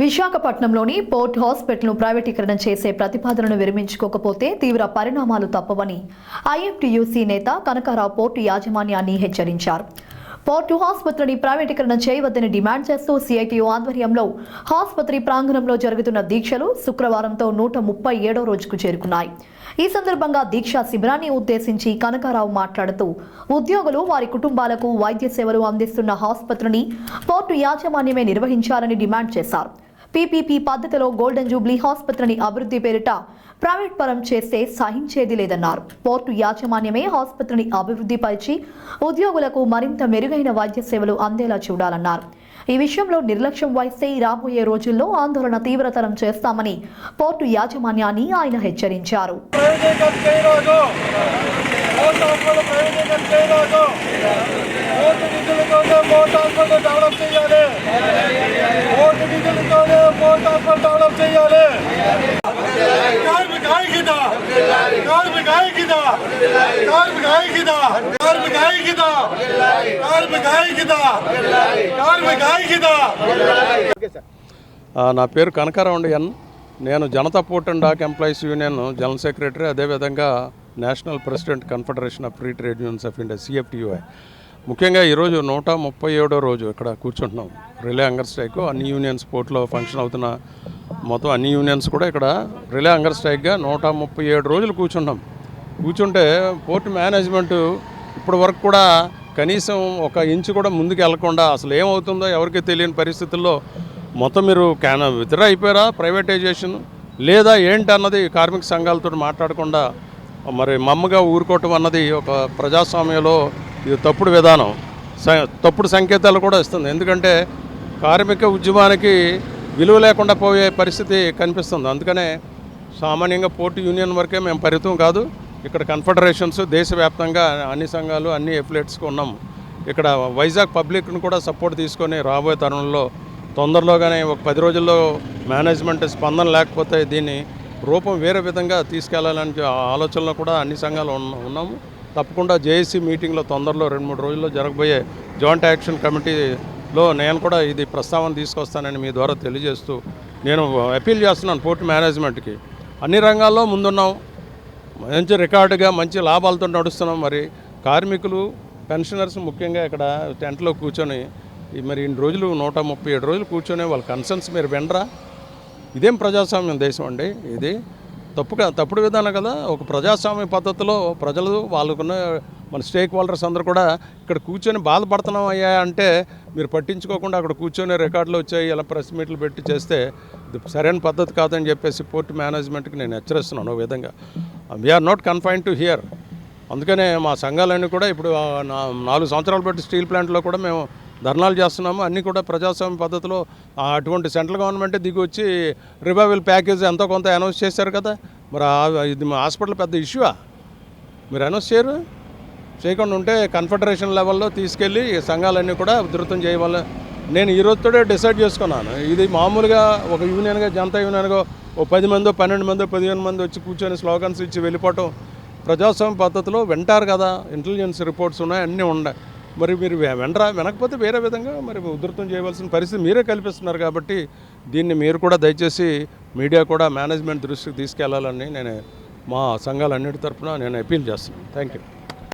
విశాఖపట్నంలోని పోర్ట్ హాస్పిటల్ను ప్రైవేటీకరణ చేసే ప్రతిపాదనను విరమించుకోకపోతే తీవ్ర పరిణామాలు తప్పవని ఐఎఫ్టీయూసీ నేత కనకారావు పోర్టు యాజమాన్యాన్ని హెచ్చరించారు. పోర్టు ఆసుపత్రిని ప్రైవేటీకరణ చేయవద్దని డిమాండ్ చేస్తూ సిఐటియు ఆధ్వర్యంలో ఆసుపత్రి ప్రాంగణంలో జరుగుతున్న దీక్షలు శుక్రవారంతో నూట ముప్పై ఏడో రోజుకు చేరుకున్నాయి. ఈ సందర్భంగా దీక్షా శిబిరాన్ని ఉద్దేశించి కనకారావు మాట్లాడుతూ ఉద్యోగులు వారి కుటుంబాలకు వైద్య సేవలు అందిస్తున్న ఆసుపత్రిని పోర్టు యాజమాన్యమే నిర్వహించాలని డిమాండ్ చేశారు. పీపీపీ పద్ధతిలో గోల్డెన్ జూబ్లీ ఆసుపత్రిని అభివృద్ధి పేరిట ప్రైవేట్ పరం చేస్తే సహించేది లేదన్నారు. పోర్టు యాజమాన్యమే ఆసుపత్రిని అభివృద్ధిపరిచి ఉద్యోగులకు మరింత మెరుగైన వైద్య సేవలు అందేలా చూడాలన్నారు. ఈ విషయంలో నిర్లక్ష్యం వహిస్తే రాబోయే రోజుల్లో ఆందోళన తీవ్రతరం చేస్తామని పోర్టు యాజమాన్యాన్ని ఆయన హెచ్చరించారు. డెవలప్ చేయాలి ఓటు హక్కులు ప్రైవేటీకరణ చేయరాదు ఓటు నిధులతోనే ఓటు హక్కులు డెవలప్ చేయాలి ఓటు నిధులతోనే ఓటు హక్కులు డెవలప్ చేయాలి కార్మిక ఐక్యత కార్మిక ఐక్యత కార్మిక ఐక్యత కార్మిక ఐక్యత కార్మిక ఐక్యత కార్మిక ఐక్యత నా పేరు కనకారావుండి ఎన్. నేను Janata port and dock employees union general secretary అదేవిధంగా national president confederation of free trade unions of India CFTUI ముఖ్యంగా ఈరోజు నూట ముప్పై ఏడో రోజు ఇక్కడ కూర్చుంటున్నాం. రిలే అంగర్ స్ట్రైక్ అన్ని యూనియన్స్ పోర్ట్లో ఫంక్షన్ అవుతున్న మొత్తం అన్ని యూనియన్స్ కూడా ఇక్కడ రిలే అంగర్ స్ట్రైక్గా నూట ముప్పై ఏడు రోజులు కూర్చుంటాం కూర్చుంటే పోర్ట్ మేనేజ్మెంట్ ఇప్పటి వరకు కూడా కనీసం ఒక ఇంచు కూడా ముందుకు వెళ్ళకుండా అసలు ఏమవుతుందో ఎవరికి తెలియని పరిస్థితుల్లో మొత్తం మీరు క్యాన్ విత్డ్రా అయిపోయారా? ప్రైవేటైజేషన్ లేదా ఏంటి అన్నది కార్మిక సంఘాలతో మాట్లాడకుండా మరి మమ్మగా ఊరుకోవటం అన్నది ఒక ప్రజాస్వామ్యంలో ఇది తప్పుడు విధానం. స- తప్పుడు సంకేతాలు కూడా ఇస్తుంది. ఎందుకంటే కార్మిక ఉద్యమానికి విలువ లేకుండా పోయే పరిస్థితి కనిపిస్తుంది. అందుకనే సామాన్యంగా పోర్టు యూనియన్ వరకే మేము పరిమితం కాదు. ఇక్కడ కన్ఫెడరేషన్స్ దేశవ్యాప్తంగా అన్ని సంఘాలు అన్ని ఎఫిలేట్స్కి ఉన్నాం. ఇక్కడ వైజాగ్ పబ్లిక్ను కూడా సపోర్ట్ తీసుకొని రాబోయే తరుణంలో తొందరలోగానే ఒక పది రోజుల్లో మేనేజ్మెంట్ స్పందన లేకపోతే దీన్ని రూపం వేరే విధంగా తీసుకెళ్ళాలని ఆలోచనలో కూడా అన్ని సంఘాలు ఉన్న ఉన్నాము. తప్పకుండా జేఏసీ మీటింగ్లో తొందరలో రెండు మూడు రోజుల్లో జరగబోయే జాయింట్ యాక్షన్ కమిటీలో నేను కూడా ఇది ప్రస్తావన తీసుకొస్తానని మీ ద్వారా తెలియజేస్తూ నేను అపీల్ చేస్తున్నాను పోర్టు మేనేజ్మెంట్కి అన్ని రంగాల్లో ముందున్నాం. మంచి రికార్డుగా మంచి లాభాలతో నడుస్తున్నాం. మరి కార్మికులు పెన్షనర్స్ ముఖ్యంగా ఇక్కడ టెంట్లో కూర్చొని ఈ మరి ఇన్ని రోజులు నూట ముప్పై ఏడు రోజులు కూర్చొని వాళ్ళ కన్సర్న్స్ మీరు వినరా? ఇదేం ప్రజాస్వామ్యం దేశం అండి ఇది? తప్పుగా తప్పుడు విధానం కదా. ఒక ప్రజాస్వామ్య పద్ధతిలో ప్రజలు వాళ్ళకున్న మన స్టేక్ హోల్డర్స్ అందరూ కూడా ఇక్కడ కూర్చొని బాధపడుతున్నాం అయ్యా అంటే మీరు పట్టించుకోకుండా అక్కడ కూర్చొని రికార్డులు వచ్చాయి ఇలా ప్రెస్ మీట్లు పెట్టి చేస్తే ఇది సరైన పద్ధతి కాదని చెప్పేసి పోర్ట్ మేనేజ్మెంట్కి నేను హెచ్చరిస్తున్నాను ఒక విధంగా. We're not confine to here అందుకనే మా సంఘాలన్నీ కూడా ఇప్పుడు నా- నాలుగు సంవత్సరాలు బట్టి స్టీల్ ప్లాంట్లో కూడా మేము ధర్నాలు చేస్తున్నాము. అన్నీ కూడా ప్రజాస్వామ్య పద్ధతిలో అటువంటి సెంట్రల్ గవర్నమెంటే దిగి వచ్చి రివైవల్ ప్యాకేజ్ ఎంతో కొంత అనౌన్స్ చేశారు కదా. మరి ఇది మా హాస్పిటల్ పెద్ద ఇష్యూవా మీరు అనౌన్స్ చేయరు? చేయకుండా ఉంటే కన్ఫెడరేషన్ లెవెల్లో తీసుకెళ్ళి సంఘాలన్నీ కూడా ఉధృతం చేయవల్ల నేను ఈ డిసైడ్ చేసుకున్నాను. ఇది మామూలుగా ఒక యూనియన్గా జనతా యూనియన్గా ఓ పది మందో పన్నెండు మందో పదిహేను మంది వచ్చి కూర్చొని స్లోగన్స్ ఇచ్చి వెళ్ళిపోవటం ప్రజాస్వామ్య పద్ధతిలో వింటారు కదా. ఇంటెలిజెన్స్ రిపోర్ట్స్ ఉన్నాయి అన్నీ ఉన్నాయి మరి మీరు వె- వినరా వినకపోతే వేరే విధంగా మరి ఉధృతం చేయవలసిన పరిస్థితి మీరే కల్పిస్తున్నారు కాబట్టి దీన్ని మీరు కూడా దయచేసి మీడియా కూడా మేనేజ్మెంట్ దృష్టికి తీసుకెళ్ళాలని నేను మా సంఘాలన్నిటి తరఫున నేను అపీల్ చేస్తున్నాను. Thank you